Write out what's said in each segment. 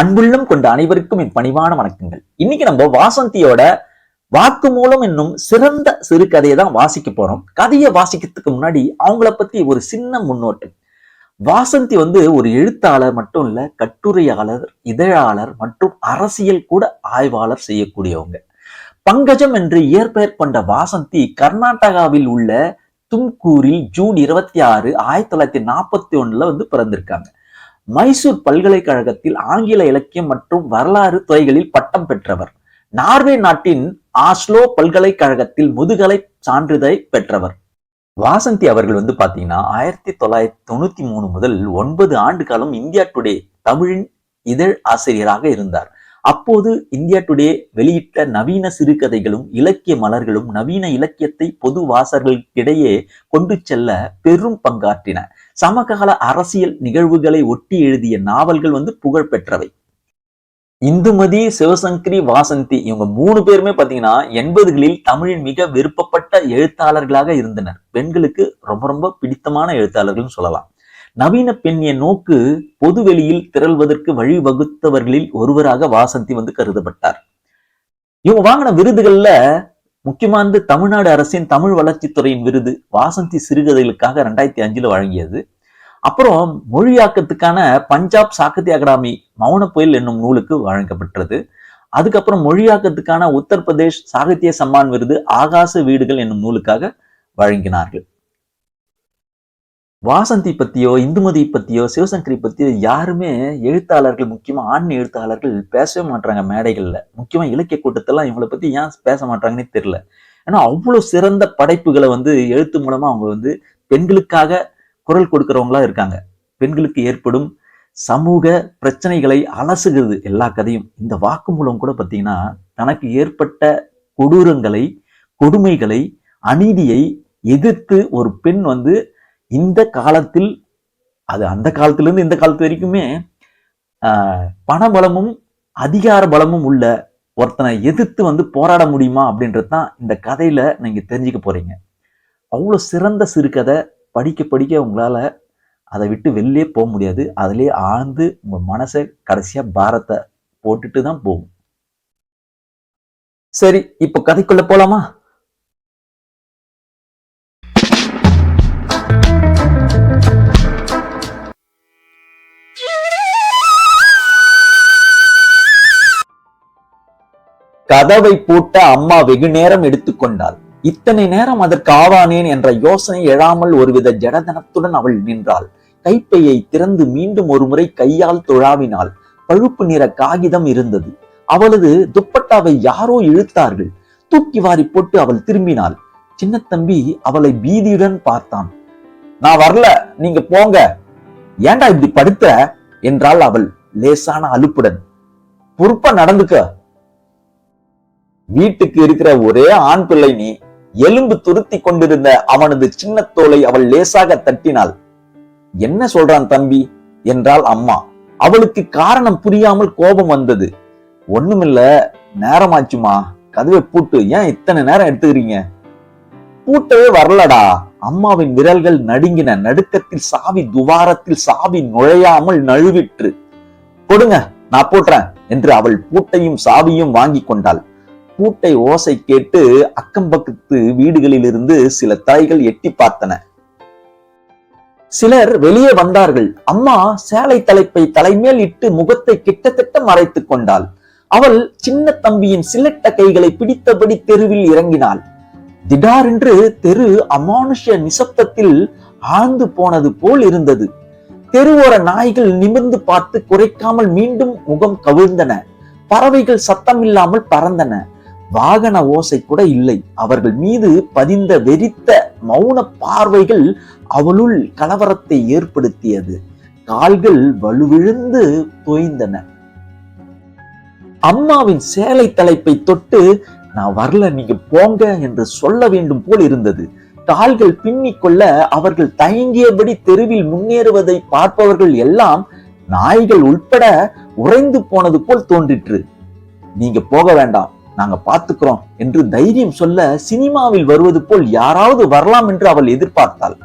அன்புள்ளம் கொண்ட அனைவருக்கும் என் பணிவான வணக்கங்கள். இன்னைக்கு நம்ம வாசந்தியோட வாக்குமூலம் என்னும் சிறந்த சிறுகதையை தான் வாசிக்க போறோம். கதையை வாசிக்கிறதுக்கு முன்னாடி அவங்கள பத்தி ஒரு சின்ன முன்னோட்டம் வாசந்தி வந்து ஒரு எழுத்தாளர் மட்டும் இல்ல கட்டுரையாளர் இதழாளர் மற்றும் அரசியல் கூட ஆய்வாளர் செய்யக்கூடியவங்க. பங்கஜம் என்று இயற்பெயர் கொண்ட வாசந்தி கர்நாடகாவில் உள்ள தும்கூரில் ஜூன் இருபத்தி ஆறு ஆயிரத்தி தொள்ளாயிரத்தி நாற்பத்தி ஒண்ணுல வந்து பிறந்திருக்காங்க. மைசூர் பல்கலைக்கழகத்தில் ஆங்கில இலக்கியம் மற்றும் வரலாறு துறைகளில் பட்டம் பெற்றவர். நார்வே நாட்டின் ஆஸ்லோ பல்கலைக்கழகத்தில் முதுகலை சான்றிதழை பெற்றவர். வாசந்தி அவர்கள் வந்து பாத்தீங்கன்னா ஆயிரத்தி தொள்ளாயிரத்தி தொண்ணூத்தி மூணு முதல் ஒன்பது ஆண்டு காலம் இந்தியா டுடே தமிழின் இதழ் ஆசிரியராக இருந்தார். அப்போது இந்தியா டுடே வெளியிட்ட நவீன சிறுகதைகளும் இலக்கிய மலர்களும் நவீன இலக்கியத்தை பொது வாசகர்களுக்கிடையே கொண்டு செல்ல பெரும் பங்காற்றின. சமகால அரசியல் நிகழ்வுகளை ஒட்டி எழுதிய நாவல்கள் வந்து புகழ் பெற்றவை. இந்துமதி சிவசங்கரி வாசந்தி இவங்க மூணு பேருமே பாத்தீங்கன்னா எண்பதுகளில் தமிழின் மிக விருப்பப்பட்ட எழுத்தாளர்களாக இருந்தனர். பெண்களுக்கு ரொம்ப ரொம்ப பிடித்தமான எழுத்தாளர்கள் சொல்லலாம். நவீன பெண்ணிய நோக்கு பொதுவெளியில் திரள்வதற்கு வழிவகுத்தவர்களில் ஒருவராக வாசந்தி வந்து கருதப்பட்டார். இவங்க வாங்கின விருதுகள்ல முக்கியமானது தமிழ்நாடு அரசின் தமிழ் வளர்ச்சித்துறையின் விருது வாசந்தி சிறுகதைகளுக்காக ரெண்டாயிரத்தி அஞ்சுல வழங்கியது. அப்புறம் மொழியாக்கத்துக்கான பஞ்சாப் சாகித்ய அகாடமி மௌன புயல் என்னும் நூலுக்கு வழங்கப்பட்டது. அதுக்கப்புறம் மொழியாக்கத்துக்கான உத்தரப்பிரதேஷ் சாகித்ய சம்மான் விருது ஆகாச வீடுகள் என்னும் நூலுக்காக வழங்கினார்கள். வாசந்தி பத்தியோ இந்துமதி பத்தியோ சிவசங்கரி பத்தியோ யாருமே எழுத்தாளர்கள் முக்கியமா ஆண் எழுத்தாளர்கள் பேசவே மாட்டாங்க மேடைகள்ல. முக்கியமா இலக்கிய கூட்டத்தெல்லாம் இவங்களை பத்தி ஏன் பேச மாட்டாங்கன்னே தெரியல ஏன்னா அவ்வளவு சிறந்த படைப்புகளை வந்து எழுத்து மூலமா அவங்க வந்து பெண்களுக்காக குரல் கொடுக்குறவங்களா இருக்காங்க. பெண்களுக்கு ஏற்படும் சமூக பிரச்சனைகளை அலசுகிறது எல்லா கதையும். இந்த வாக்குமூலம் கூட பார்த்தீங்கன்னா தனக்கு ஏற்பட்ட கொடூரங்களை கொடுமைகளை அநீதியை எதிர்த்து ஒரு பெண் வந்து இந்த காலத்தில் அது அந்த காலத்திலிருந்து இந்த காலத்து வரைக்குமே பணபலமும் அதிகார பலமும் உள்ள ஒருத்தனை எதிர்த்து வந்து போராட முடியுமா அப்படின்றது தான் இந்த கதையில நீங்க தெரிஞ்சுக்க போறீங்க. அவ்வளோ சிறந்த சிறுகதை படிக்க படிக்க உங்களால் அதை விட்டு வெளிலே போக முடியாது. அதிலே ஆழ்ந்து உங்கள் மனசை கடைசியாக பாரத்தை போட்டுட்டு தான் போகும். சரி இப்போ கதைக்குள்ள போலாமா? கதவை பூட்ட அம்மா வெகு நேரம் எடுத்துக்கொண்டாள் இத்தனை நேரம் அதற்கு ஆவானேன் என்ற யோசனை எழாமல் ஒருவித ஜடதனத்துடன் அவள் நின்றாள். கைப்பையை திறந்து மீண்டும் ஒருமுறை கையால் துழாவினாள். பழுப்பு நிற காகிதம் இருந்தது. அவளது துப்பட்டாவை யாரோ இழுத்தார்கள். தூக்கி வாரி போட்டு அவள் திரும்பினாள். சின்ன தம்பி அவளை பீதியுடன் பார்த்தான். நான் வரல நீங்க போங்க. ஏன்டா இப்படி படுத்த என்றாள் அவள் லேசான அலுப்புடன். பொறுப்பா நடந்துக்க. வீட்டுக்கு இருக்கிற ஒரே ஆண் பிள்ளை நீ எலும்பு துருத்தி கொண்டிருந்த அவனது சின்ன தோலை அவள் லேசாக தட்டினாள். என்ன சொல்றான் தம்பி? என்றாள் அம்மா. அவளுக்கு காரணம் புரியாமல் கோபம் வந்தது. ஒண்ணுமில்ல நேரமாச்சுமா. கதவை பூட்டு ஏன் இத்தனை நேரம் எடுத்துக்கிறீங்க? பூட்டவே வரலடா. அம்மாவின் விரல்கள் நடுங்கின. நடுக்கத்தில் சாவி துவாரத்தில் சாவி நுழையாமல் நழுவிற்று. கொடுங்க நான் போட்டுறேன் என்று அவள் பூட்டையும் சாவியும் வாங்கி கொண்டாள். பூட்டை ஓசை கேட்டு அக்கம் பக்கத்து வீடுகளில் இருந்து சில தாய்கள் எட்டி பார்த்தன. சிலர் வெளியே வந்தார்கள். அம்மா சேலை தலைப்பை தலைமேல் இட்டு முகத்தை கிட்டத்தட்ட மறைத்துக் கொண்டாள். அவள் சின்ன தம்பியின் சிலட்ட கைகளை பிடித்தபடி தெருவில் இறங்கினாள். திடாரென்று தெரு அமானுஷ நிசப்தத்தில் ஆழ்ந்து போனது போல் இருந்தது. தெருவோர நாய்கள் நிமிர்ந்து பார்த்து குறைக்காமல் மீண்டும் முகம் கவிழ்ந்தன. பறவைகள் சத்தம் இல்லாமல் பறந்தன. வாகன ஓசை கூட இல்லை. அவர்கள் மீது பதிந்த வெறித்த மௌன பார்வைகள் அவளுள் கலவரத்தை ஏற்படுத்தியது. கால்கள் வலுவிழுந்து தோய்ந்தன. அம்மாவின் சேலை தலைப்பை தொட்டு நான் வரல நீங்க போங்க என்று சொல்ல வேண்டும் போல் இருந்தது. கால்கள் பின்னிக் கொள்ள அவர்கள் தயங்கியபடி தெருவில் முன்னேறுவதை பார்ப்பவர்கள் எல்லாம் நாய்கள் உட்பட உறைந்து போனது போல் தோன்றிற்று. நீங்க போக வேண்டாம். நாங்க பார்த்துக்கிறோம் என்று தைரியம் சொல்ல சினிமாவில் வருவது போல் யாராவது வரலாம் என்று அவள் எதிர்பார்த்தாள்.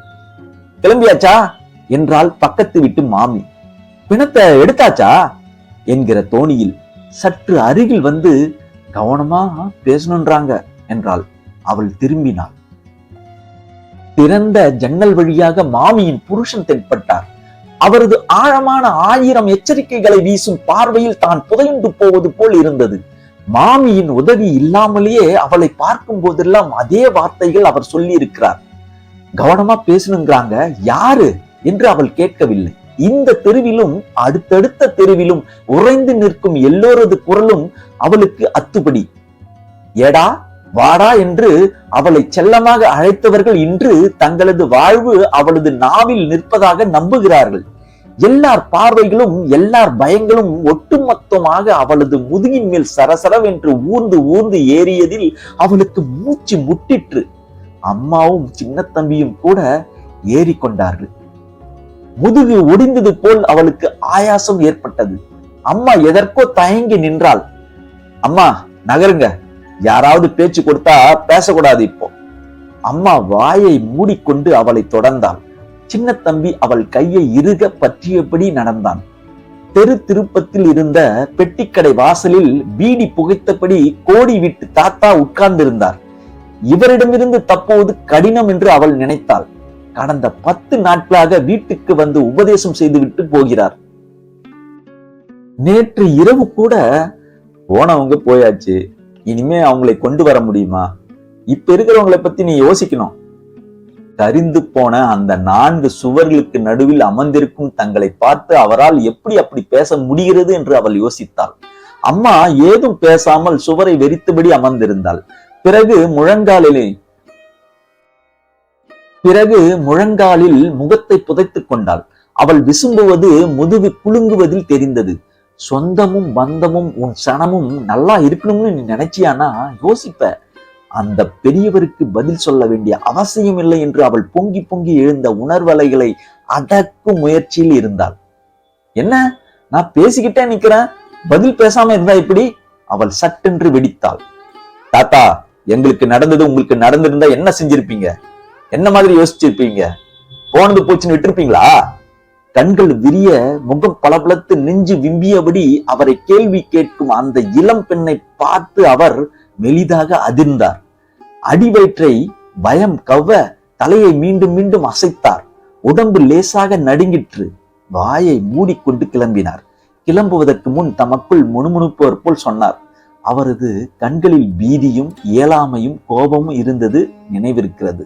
கிளம்பியாச்சா? என்றால் பக்கத்து விட்டு மாமி. பிணத்தை எடுத்தாச்சா? என்கிற தோணியில் சற்று அருகில் வந்து கவனமா பேசணுன்றாங்க என்றாள். அவள் திரும்பினாள். திறந்த ஜன்னல் வழியாக மாமியின் புருஷன் தென்பட்டார். அவரது ஆழமான ஆயிரம் எச்சரிக்கைகளை வீசும் பார்வையில் தான் புதைந்து போவது போல் இருந்தது. மாமியின் உதவி இல்லாமலேயே அவளை பார்க்கும் போதெல்லாம் அதே வார்த்தைகள் அவர் சொல்லி இருக்கிறார் கவனமா பேசணுங்கிறாங்க. யாரு என்று அவள் கேட்கவில்லை. இந்த தெருவிலும் அடுத்தடுத்த தெருவிலும் உறைந்து நிற்கும் எல்லோரது குரலும் அவளுக்கு அத்துப்படி ஏடா வாடா என்று அவளை செல்லமாக அழைத்தவர்கள் இன்று தங்களது வாழ்வு அவளது நாவில் நிற்பதாக நம்புகிறார்கள். எல்லார் பார்வைகளும் எல்லார் பயங்களும் ஒட்டுமொத்தமாக அவளது முதுகின் மேல் சரசரவென்று ஊர்ந்து ஊர்ந்து ஏறியதில் அவளுக்கு மூச்சு முட்டிற்று. அம்மாவும் சின்ன தம்பியும் கூட ஏறிக்கொண்டார்கள். முதுகு ஒடிந்தது போல் அவளுக்கு ஆயாசம் ஏற்பட்டது. அம்மா எதற்கோ தயங்கி நின்றாள். அம்மா நகருங்க. யாராவது பேச்சு கொடுத்தா பேசக்கூடாது இப்போ. அம்மா வாயை மூடிக்கொண்டு அவளை தொடர்ந்தாள். சின்ன தம்பி அவள் கையை இறுக பற்றியபடி நடந்தான். தெரு திருப்பத்தில் இருந்த பெட்டிக்கடை வாசலில் பீடி புகைத்தபடி கோடி விட்டு தாத்தா உட்கார்ந்திருந்தார். இவரிடமிருந்து தப்புவது கடினம் என்று அவள் நினைத்தாள். கடந்த பத்து நாட்களாக வீட்டுக்கு வந்து உபதேசம் செய்துவிட்டு போகிறார். நேற்று இரவு கூட போனவங்க போயாச்சு. இனிமே அவங்களை கொண்டு வர முடியுமா? இப்ப இருக்கிறவங்களை பத்தி நீ யோசிக்கணும். கரிந்து போன அந்த நான்கு சுவர்களுக்கு நடுவில் அமர்ந்திருக்கும் தங்களை பார்த்து அவரால் எப்படி அப்படி பேச முடிகிறது என்று அவள் யோசித்தாள். அம்மா ஏதும் பேசாமல் சுவரை வெறித்தபடி அமர்ந்திருந்தாள். பிறகு முழங்காலிலே பிறகு முழங்காலில் முகத்தை புதைத்துக் கொண்டாள். அவள் விசும்புவது முதுகு குலுங்குவதில் தெரிந்தது. சொந்தமும் பந்தமும் உன் சனமும் நல்லா இருக்கணும்னு நீ நினைச்சியானா? யோசிப்ப. அந்த பெரியவருக்கு பதில் சொல்ல வேண்டிய அவசியம் இல்லை என்று அவள் பொங்கி பொங்கி எழுந்த உணர்வலைகளை அடக்கும் முயற்சியில் இருந்தாள். என்ன? நான் பேசிக்கிட்டே நிக்கிறேன்? பதில் பேசாம இருந்தா இப்படி அவள் சட்டென்று வெடித்தாள். தாத்தா எங்களுக்கு நடந்தது உங்களுக்கு நடந்திருந்தா என்ன செஞ்சிருப்பீங்க? என்ன மாதிரி யோசிச்சிருப்பீங்க? போனது போச்சுன்னு விட்டுருப்பீங்களா? கண்கள் விரிய முகம் பளபளத்து நெஞ்சு விம்பியபடி அவரை கேள்வி கேட்கும் அந்த இளம் பெண்ணை பார்த்து அவர் மெலிதாக அதிர்ந்தார். அடிவயிற்றை பயம் கவ்வ தலையை மீண்டும் மீண்டும் அசைத்தார். உடம்பு லேசாக நடுங்கிற்று. வாயை மூடிக்கொண்டு கிளம்பினார். கிளம்புவதற்கு முன் தமக்குள் முணுமுணுப்பவர் போல் சொன்னார். அவரது கண்களில் பீதியும் இயலாமையும் கோபமும் இருந்தது நினைவிருக்கிறது.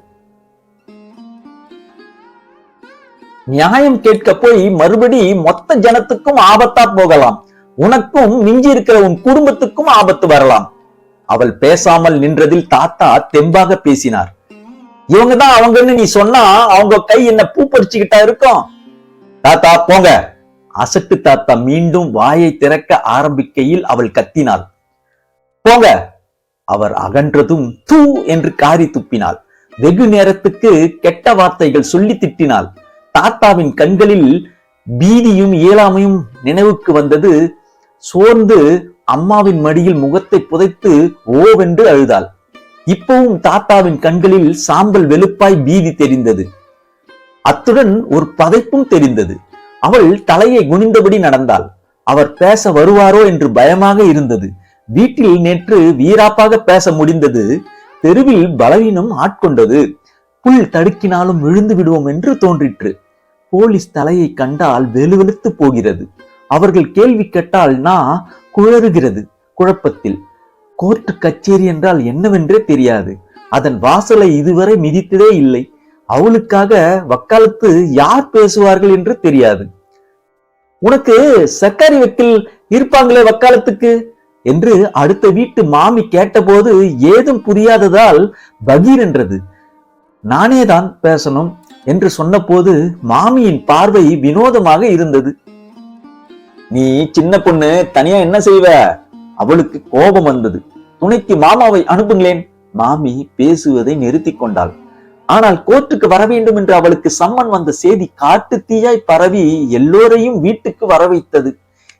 நியாயம் கேட்க போய் மறுபடி மொத்த ஜனத்துக்கும் ஆபத்தா போகலாம். உனக்கும் மிஞ்சி இருக்கிற உன் குடும்பத்துக்கும் ஆபத்து வரலாம். அவள் பேசாமல் நின்றதில் தாத்தா தெம்பாக பேசினார். இவங்க தான் அவங்கன்னு நீ சொன்னா அவங்க கை என்ன பூ பறிச்சுக்கிட்டா இருக்கும்? தாத்தா போங்க. அசட்டு தாத்தா மீண்டும் வாயை திறக்க ஆரம்பிக்கையில் அவள் கத்தினாள். போங்க. அவர் அகன்றதும் தூ என்று காரி துப்பினாள். வெகு நேரத்துக்கு கெட்ட வார்த்தைகள் சொல்லி திட்டினாள். தாத்தாவின் கண்களில் பீதியும் இயலாமையும் நினைவுக்கு வந்தது. சோர்ந்து அம்மாவின் மடியில் முகத்தை புதைத்து ஓவென்று அழுதாள். இப்பவும் தாத்தாவின் கண்களில் சாம்பல் வெளுப்பாய் பீதி தெரிந்தது. அத்துடன் ஒரு பதைப்பும் தெரிந்தது. அவள் தலையை குனிந்தபடி நடந்தாள். அவர் பேச வருவாரோ என்று பயமாக இருந்தது. வீட்டில் நேற்று வீராப்பாக பேச முடிந்தது. தெருவில் பலவீனம் ஆட்கொண்டது. புல் தடுக்கினாலும் விழுந்து விடுவோம் என்று தோன்றிற்று. போலீஸ் தலையை கண்டால் வெலுவெலுத்து போகிறது. அவர்கள் கேள்வி கேட்டால் நான் குழறுகிறது குழப்பத்தில். கோர்ட்டு கச்சேரி என்றால் என்னவென்றே தெரியாது. அதன் வாசலை இதுவரை மிதித்ததே இல்லை. அவளுக்காக வக்காலத்து யார் பேசுவார்கள் என்று தெரியாது. உனக்கு சர்க்காரி வக்கீல் இருப்பாங்களே வக்காலத்துக்கு? என்று அடுத்த வீட்டு மாமி கேட்டபோது ஏதும் புரியாததால் பகீர் என்றது. நானேதான் பேசணும் என்று சொன்னபோது மாமியின் பார்வை வினோதமாக இருந்தது. நீ சின்ன பொண்ணு தனியா என்ன செய்வ? அவளுக்கு கோபம் வந்தது. துணைக்கு மாமாவை அனுப்புங்களேன். மாமி பேசுவதை நிறுத்தி கொண்டாள். ஆனால் கோர்ட்டுக்கு வர வேண்டும் என்று அவளுக்கு சம்மன் வந்த செய்தி காட்டு தீயாய் பரவி எல்லோரையும் வீட்டுக்கு வர வைத்தது.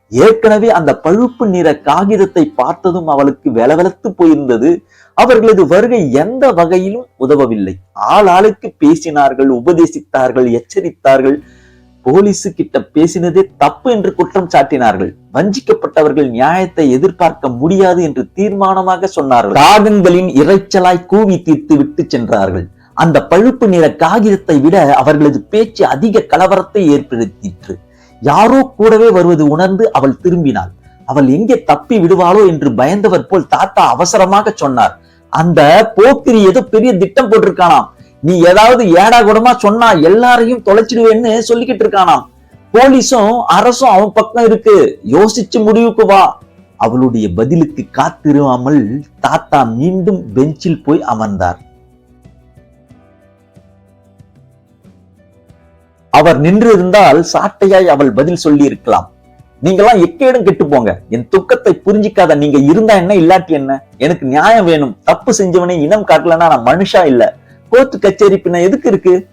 ஏற்கனவே அந்த பழுப்பு நிற காகிதத்தை பார்த்ததும் அவளுக்கு வெலவெலத்து போயிருந்தது. அவர்களது வருகை எந்த வகையிலும் உதவவில்லை. ஆள் ஆளுக்கு பேசினார்கள் உபதேசித்தார்கள் எச்சரித்தார்கள். போலீசு கிட்ட பேசினதே தப்பு என்று குற்றம் சாட்டினார்கள். வஞ்சிக்கப்பட்டவர்கள் நியாயத்தை எதிர்பார்க்க முடியாது என்று தீர்மானமாக சொன்னார்கள். காகங்களின் இரைச்சலாய் கூவி தீர்த்து விட்டு சென்றார்கள். அந்த பழுப்பு நிற காகிதத்தை விட அவர்களது பேச்சு அதிக கலவரத்தை ஏற்படுத்திற்று. யாரோ கூடவே வருவது உணர்ந்து அவள் திரும்பினாள். அவள் எங்கே தப்பி விடுவாளோ என்று பயந்தவர் போல் தாத்தா அவசரமாக சொன்னார். அந்த போக்கிரி ஏதோ பெரிய திட்டம் போட்டிருக்கானாம். நீ ஏதாவது ஏடா கூடமா சொன்னா எல்லாரையும் தொலைச்சிடுவேன்னு சொல்லிக்கிட்டு இருக்கானாம். போலீஸும் அரசும் அவன் பக்கம் இருக்கு. யோசிச்சு முடிவுக்கு வா. அவளுடைய பதிலுக்கு காத்திருவாமல் தாத்தா மீண்டும் பெஞ்சில் போய் அமர்ந்தார். அவர் நின்று இருந்தால் சாட்டையாய் அவள் பதில் சொல்லி இருக்கலாம் நீங்கெல்லாம் எக்கேடும் கெட்டு போங்க என் துக்கத்தை புரிஞ்சிக்காத நீங்க இருந்தா என்ன இல்லாட்டி என்ன? எனக்கு நியாயம் வேணும். தப்பு செஞ்சவனை இனம் காட்டலன்னா நான் மனுஷா இல்ல. கோர்ட் கச்சேரி பின்ன எதுக்கு இருக்கு?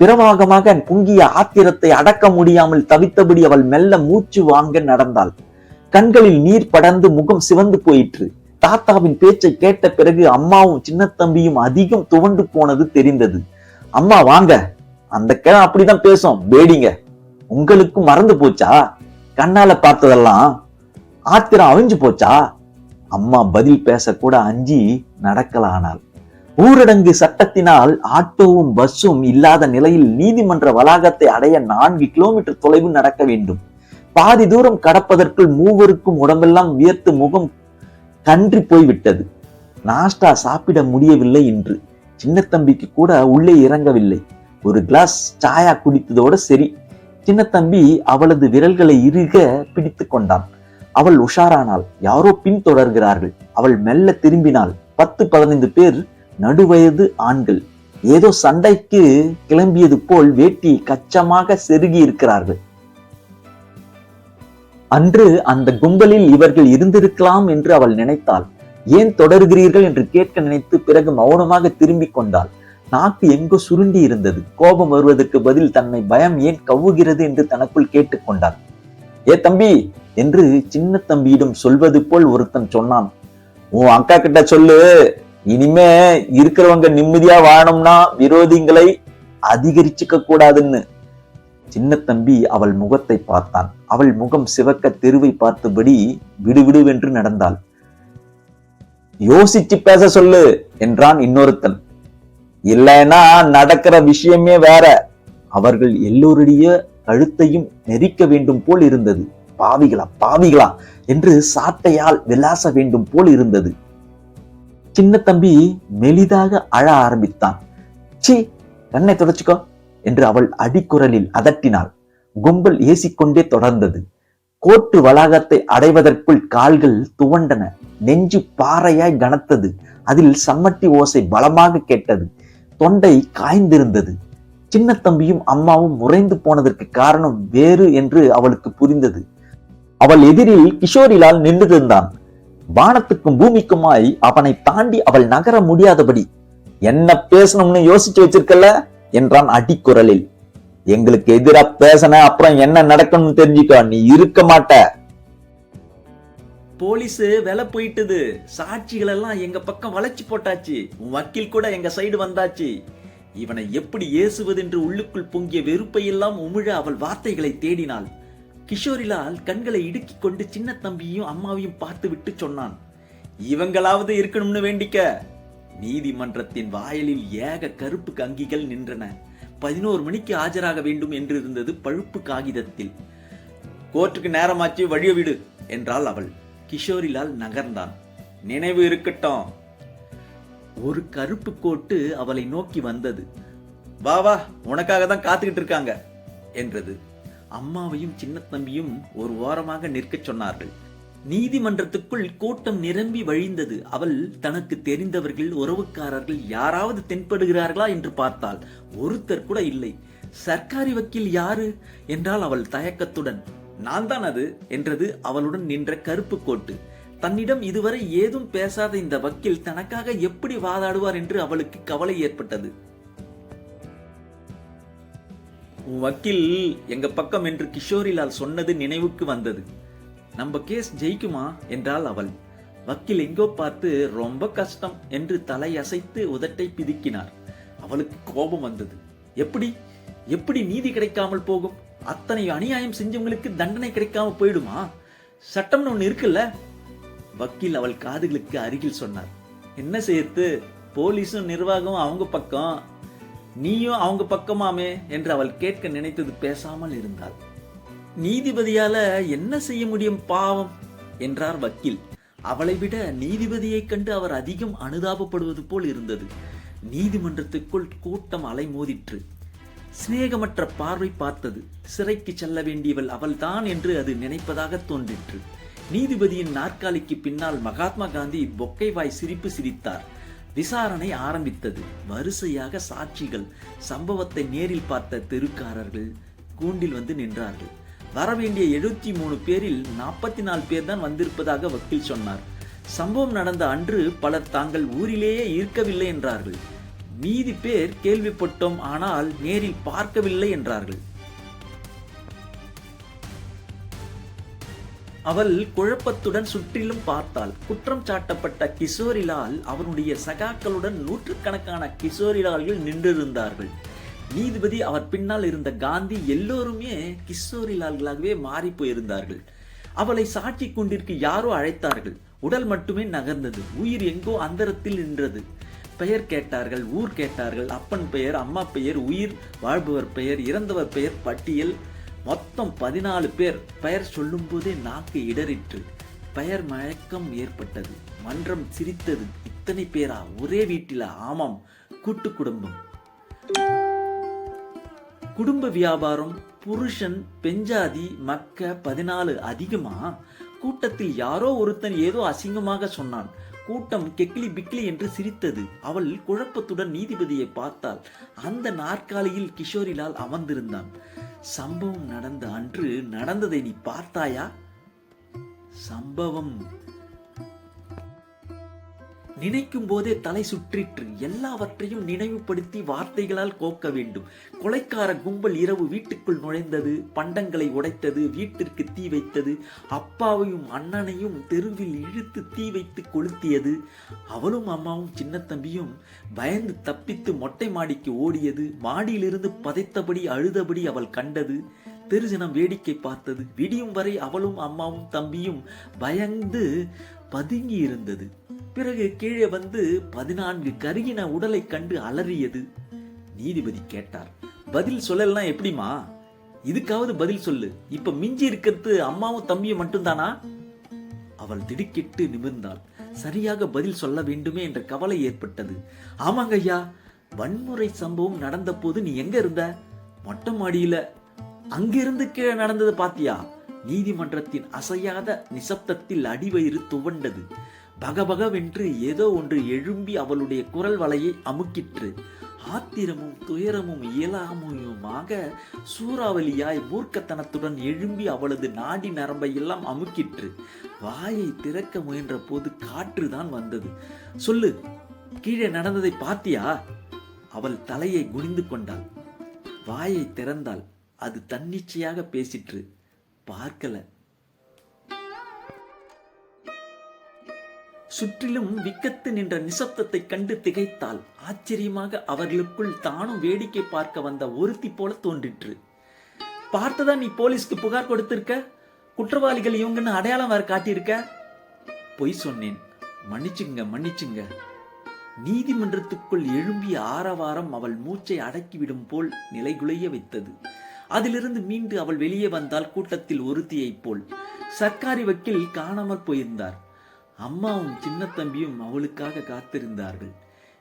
பிரவாகமாக பொங்கிய ஆத்திரத்தை அடக்க முடியாமல் தவித்தபடி அவள் மெல்ல மூச்சு வாங்க நடந்தாள். கண்களில் நீர் படர்ந்து முகம் சிவந்து போயிற்று. தாத்தாவின் பேச்சை கேட்ட பிறகு அம்மாவும் சின்ன தம்பியும் அதிகம் துவண்டு போனது தெரிந்தது. அம்மா வாங்க. அந்த கிழமை அப்படிதான் பேசும். பேடிங்க உங்களுக்கு மறந்து போச்சா? கண்ணால பார்த்ததெல்லாம் ஆத்திரம் அழிஞ்சு போச்சா? அம்மா பதில் பேசக்கூட அஞ்சி நடக்கலானாள். ஊரடங்கு சட்டத்தினால் ஆட்டோவும் பஸ்ஸும் இல்லாத நிலையில் நீதிமன்ற வளாகத்தை அடைய நான்கு கிலோமீட்டர் தொலைவு நடக்க வேண்டும். பாதி தூரம் கடப்பதற்குள் மூவருக்கும் உடம்பெல்லாம் வியர்த்து முகம் கன்றி போய்விட்டது. நாஸ்டா சாப்பிட முடியவில்லை என்று சின்ன தம்பிக்கு கூட உள்ளே இறங்கவில்லை. ஒரு கிளாஸ் சாயா குடித்ததோட சரி. சின்ன தம்பி அவளது விரல்களை இறுக பிடித்து கொண்டான். அவள் உஷாரானாள். யாரோ பின்தொடர்கிறார்கள். அவள் மெல்ல திரும்பினாள். பத்து பதினைந்து பேர் நடுவயது ஆண்கள். ஏதோ சண்டைக்கு கிளம்பியது போல் வேட்டி கச்சமாக செருகி இருக்கிறார்கள். அன்று அந்த கும்பலில் இவர்கள் இருந்திருக்கலாம் என்று அவள் நினைத்தாள். ஏன் தொடர்கிறீர்கள் என்று கேட்க நினைத்து பிறகு மௌனமாக திரும்பிக் கொண்டாள். நாக்கு எங்கோ சுருண்டி இருந்தது. கோபம் வருவதற்கு பதில் தன்னை பயம் ஏன் கவ்வுகிறது என்று தனக்குள் கேட்டுக்கொண்டாள் ஏ தம்பி என்று சின்ன தம்பியிடம் சொல்வது போல் ஒருத்தன் சொன்னான். உன் அக்கா கிட்ட சொல்லு. இனிமே இருக்கிறவங்க நிம்மதியா வாழணும்னா விரோதிகளை அதிகரிச்சுக்க கூடாதுன்னு. சின்ன தம்பி அவள் முகத்தை பார்த்தான். அவள் முகம் சிவக்க தெருவை பார்த்தபடி விடுவிடுவென்று நடந்தாள். யோசிச்சு பேச சொல்லு என்றான் இன்னொருத்தன். இல்லைன்னா நடக்கிற விஷயமே வேற. அவர்கள் எல்லோருடைய கழுத்தையும் நெரிக்க வேண்டும் போல் இருந்தது. பாவிகளா பாவிகளா என்று சாட்டையால் விளாச வேண்டும் போல் இருந்தது. சின்ன தம்பி மெலிதாக அழ ஆரம்பித்தான். சி கண்ணை தொடச்சிக்கோ என்று அவள் அடிக்குரலில் அதட்டினாள். கும்பல் ஏசிக்கொண்டே தொடர்ந்தது. கோட்டு வளாகத்தை அடைவதற்குள் கால்கள் துவண்டன. நெஞ்சு பாறையாய் கனத்தது. அதில் சம்மட்டி ஓசை பலமாக கேட்டது. தொண்டை காய்ந்திருந்தது. சின்ன தம்பியும் அம்மாவும் முறைந்து போனதற்கு காரணம் வேறு என்று அவளுக்கு புரிந்தது. அவள் எதிரில் கிஷோரிலால் நின்றிருந்தான். வானத்துக்கும் பூமிக்குமாய் அவனை தாண்டி அவள் நகர முடியாதபடி என்ன பேசணும்னு யோசிச்சு வச்சிருக்கல என்றான் அடிக்குரலில். எங்களுக்கு எதிரா பேசன அப்புறம் என்ன நடக்கணும்னு தெரிஞ்சுக்கோ நீ இருக்க மாட்ட. போலீஸ் வேலை போயிட்டுது. சாட்சிகள் எல்லாம் எங்க பக்கம் வளைச்சு போட்டாச்சு. உன் வக்கீல் கூட எங்க சைடு வந்தாச்சு. இவனை எப்படி ஏசுவது என்று உள்ளுக்குள் பொங்கிய வெறுப்பையெல்லாம் உமிழ அவள் வார்த்தைகளை தேடினாள். கிஷோரிலால் கண்களை இடுக்கிக் கொண்டு சின்ன தம்பியும் அம்மாவையும் பார்த்து விட்டு சொன்னான். இவங்களாவது இருக்கணும்னு வேண்டிக்க. நீதிமன்றத்தின் வாயிலில் ஏக கருப்பு கங்கிகள் நின்றன. பதினோரு மணிக்கு ஆஜராக வேண்டும் என்று இருந்தது பழுப்பு காகிதத்தில். கோர்ட்டுக்கு நேரமாச்சு வழிய விடு என்றாள் அவள். கிஷோரிலால் நகர்ந்தான். நினைவு இருக்கட்டும். ஒரு கருப்பு கோட்டு அவளை நோக்கி வந்தது. வா வா உனக்காக தான் காத்துக்கிட்டு இருக்காங்க என்றது. அம்மாவையும் சின்னத்தம்பியும் ஒரு ஓரமாக நிற்கச் சொன்னார்கள். நீதிமன்றத்துக்குள் கூட்டம் நிரம்பி வழிந்தது. அவள் தனக்கு தெரிந்தவர்கள் உறவுக்காரர்கள் யாராவது தென்படுகிறார்களா என்று பார்த்தாள். ஒருத்தர் கூட இல்லை. சர்க்காரி வக்கீல் யாரு? என்றால் அவள் தயக்கத்துடன். நான் தான் அது என்றது அவளுடன் நின்ற கருப்பு கோட்டு. தன்னிடம் இதுவரை ஏதும் பேசாத இந்த வக்கீல் தனக்காக எப்படி வாதாடுவார்? என்று அவளுக்கு கவலை ஏற்பட்டது. வக்கீல் எங்க பக்கம் என்று கிஷோரிலால் சொன்னது நினைவுக்கு வந்தது. நம்ம கேஸ் ஜெயிக்குமா என்றாள் அவள். வக்கீல் எங்கோ பார்த்து ரொம்ப கஷ்டம் என்று தலை அசைத்து உதட்டை பிதுக்கினார். அவளுக்கு கோபம் வந்தது. எப்படி? எப்படி நீதி கிடைக்காமல் போகும்? அத்தனை அநியாயம் செஞ்சவங்களுக்கு தண்டனை கிடைக்காம போயிடுமா? சட்டம்னு ஒண்ணு இருக்குல்ல? வக்கீல் அவள் காதுகளுக்கு அருகில் சொன்னார். என்ன சேர்த்து? போலீஸும் நிர்வாகம் அவங்க பக்கம் நீயும் அவங்க பக்கமாமே என்று அவள் கேட்க நினைத்தது பேசாமல் இருந்தாள். நீதிபதியால என்ன செய்ய முடியும் பாவம்? என்றார் வக்கீல். அவளை விட நீதிபதியைக் கண்டு அவர் அதிகம் அனுதாபப்படுவது போல் இருந்தது. நீதிமன்றத்துக்குள் கூட்டம் அலைமோதிற்று. சிநேகமற்ற பார்வை பார்த்தது. சிறைக்கு செல்ல வேண்டியவள் அவள்தான் என்று அது நினைப்பதாக தோன்றிற்று. நீதிபதியின் நாற்காலிக்கு பின்னால் மகாத்மா காந்தி பொக்கை வாய் சிரிப்பு சிரித்தார். விசாரணை ஆரம்பித்தது. வரிசையாக சாட்சிகள் சம்பவத்தை நேரில் பார்த்த தெருக்காரர்கள் கூண்டில் வந்து நின்றார்கள். வரவேண்டிய எழுபத்தி மூணு பேரில் நாற்பத்தி நாலு பேர் தான் வந்திருப்பதாக வக்கீல் சொன்னார். சம்பவம் நடந்த அன்று பலர் தாங்கள் ஊரிலேயே இருக்கவில்லை என்றார்கள். மீதி பேர் கேள்விப்பட்டோம் ஆனால் நேரில் பார்க்கவில்லை என்றார்கள். அவள் குழப்பத்துடன் சுற்றிலும் பார்த்தாள். குற்றம் சாட்டப்பட்ட கிஷோரிலால் அவனுடைய சகாக்களுடன் நூற்றுக்கணக்கான கிஷோரிலால்கள் நின்றிருந்தார்கள். நீதிபதி அவர் பின்னால் இருந்த காந்தி எல்லோருமே கிஷோரிலால்களாகவே மாறி போயிருந்தார்கள். அவளை சாட்சி கொண்டிருக்க யாரோ அழைத்தார்கள். உடல் மட்டுமே நகர்ந்தது. உயிர் எங்கோ அந்தரத்தில் நின்றது. பெயர் கேட்டார்கள் ஊர் கேட்டார்கள். அப்பன் பெயர் அம்மா பெயர் உயிர் வாழ்பவர் பெயர் இறந்தவர் பெயர் பட்டியல் மொத்தம் பதினாலு பேர் பெயர் சொல்லும்போதே நாக்கு இடறிற்று. பெயர் மயக்கம் ஏற்பட்டது. மன்றம் சிரித்தது. இத்தனை பேரா? ஒரே வீட்டில? ஆமாம். கூட்டு குடும்பம். குடும்ப வியாபாரம் புருஷன் பெஞ்சாதி மக்க பதினாலு அதிகமா? கூட்டத்தில் யாரோ ஒருத்தன் ஏதோ அசிங்கமாக சொன்னான். கூட்டம் கெக்லி பிக்லி என்று சிரித்தது. அவள் குழப்பத்துடன் நீதிபதியை பார்த்தாள். அந்த நாற்காலியில் கிஷோரிலால் அமர்ந்திருந்தான். சம்பவம் நடந்த அன்று நடந்ததை நீ பார்த்தாயா? சம்பவம் நினைக்கும் போதே தலை சுற்றிற்று. எல்லாவற்றையும் நினைவுபடுத்தி வார்த்தைகளால் கோக்க வேண்டும். கொலைக்கார கும்பல் இரவு வீட்டுக்குள் நுழைந்தது பண்டங்களை உடைத்தது வீட்டிற்கு தீ வைத்தது அப்பாவையும் அண்ணனையும் தெருவில் இழுத்து தீ வைத்து கொளுத்தியது அவளும் அம்மாவும் சின்ன தம்பியும் பயந்து தப்பித்து மொட்டை மாடிக்கு ஓடியது மாடியிலிருந்து பதைத்தபடி அழுதபடி அவள் கண்டது தெருஜனம் வேடிக்கை பார்த்தது. விடியும் வரை அவளும் அம்மாவும் தம்பியும் பயந்து பதுங்கி இருந்தது பிறகு கீழே வந்து பதினான்கு கருகின உடலை கண்டு அலறியது. நீதிபதி கேட்டார் பதில் சொல்லலாம் எப்படிமா இதுக்காவது பதில் சொல்லு. இப்ப மிஞ்சி இருக்கிறது அம்மாவும் தம்பியும் மட்டும்தானா? அவள் திடுக்கிட்டு நிமிர்ந்தாள். சரியாக பதில் சொல்ல வேண்டுமே என்ற கவலை ஏற்பட்டது. ஆமாங்க ஐயா வன்முறை சம்பவம் நடந்த போது நீ எங்க இருந்த? மொட்டை மாடியில. அங்கிருந்து கீழே நடந்தது பாத்தியா? நீதிமன்றத்தின் அசையாத நிசப்தத்தில் அடிவயிறு துவண்டது. பகபகவென்று ஏதோ ஒன்று எழும்பி அவளுடைய குரல் வலையை அமுக்கிற்று. ஆத்திரமும் துயரமும் இயலாமையுமாக சூறாவளியாய் மூர்க்கத்தனத்துடன் எழும்பி அவளது நாடி நரம்பை எல்லாம் அமுக்கிற்று. வாயை திறக்க முயன்ற போது காற்றுதான் வந்தது. சொல்லு கீழே நடந்ததை பாத்தியா? அவள் தலையை குனிந்து கொண்டாள். வாயை திறந்தாள். அது தன்னிச்சையாக பேசிற்று. பார்க்கல. சுற்றிலும் விக்கத்து நின்ற நிசப்தத்தை கண்டு திகைத்தால் ஆச்சரியமாக அவர்களுக்குள் தானும் வேடிக்கை பார்க்க வந்த ஒருத்தி போல தோன்றிற்று. பார்த்ததா நீ போலீஸ்க்கு புகார் கொடுத்திருக்க? குற்றவாளிகள் இவங்கன்னு அடையாளம் வேற காட்டியிருக்க? பொய் சொன்னேன். மன்னிச்சுங்க மன்னிச்சுங்க. நீதிமன்றத்துக்குள் எழும்பிய ஆரவாரம் அவள் மூச்சை அடக்கிவிடும் போல் நிலைகுலைய வைத்தது. அதிலிருந்து மீண்டு அவள் வெளியே வந்தால் கூட்டத்தில் ஒருத்தியைப் போல். சர்க்காரி வக்கீல் காணாமல் போயிருந்தார். அம்மாவும் சின்ன தம்பியும் அவளுக்காக காத்திருந்தார்கள்.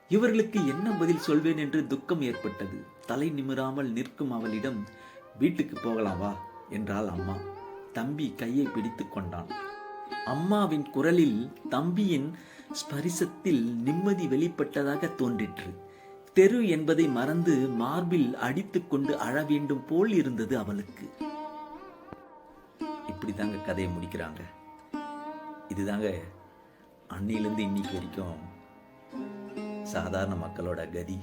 இவர்களுக்கு என்ன பதில் சொல்வேன் என்று துக்கம் ஏற்பட்டது. தலை நிமிராமல் நிற்கும் அவளிடம் வீட்டுக்கு போகலாம் வா என்றாள் அம்மா. தம்பி கையை பிடித்து கொண்டான். அம்மாவின் குரலில் தம்பியின் ஸ்பரிசத்தில் நிம்மதி வெளிப்பட்டதாக தோன்றிற்று. தெரு என்பதை மறந்து மார்பில் அடித்துக்கொண்டு அழ வேண்டும் போல் இருந்தது அவளுக்கு. இப்படிதாங்க கதையை முடிக்கிறாங்க. இதுதாங்க அன்னிலிருந்து இன்னைக்கு வரைக்கும் சாதாரண மக்களோட கதி.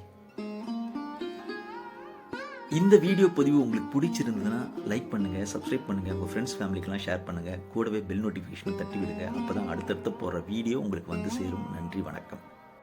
இந்த வீடியோ பதிவு உங்களுக்கு பிடிச்சிருந்ததுன்னா லைக் பண்ணுங்க சப்ஸ்கிரைப் பண்ணுங்க உங்க ஃப்ரெண்ட்ஸ் ஃபேமிலிக்கெல்லாம் ஷேர் பண்ணுங்க. கூடவே பெல் நோட்டிஃபிகேஷன் தட்டி விடுங்க. அப்பதான் அடுத்தடுத்து போற வீடியோ உங்களுக்கு வந்து சேரும். நன்றி வணக்கம்.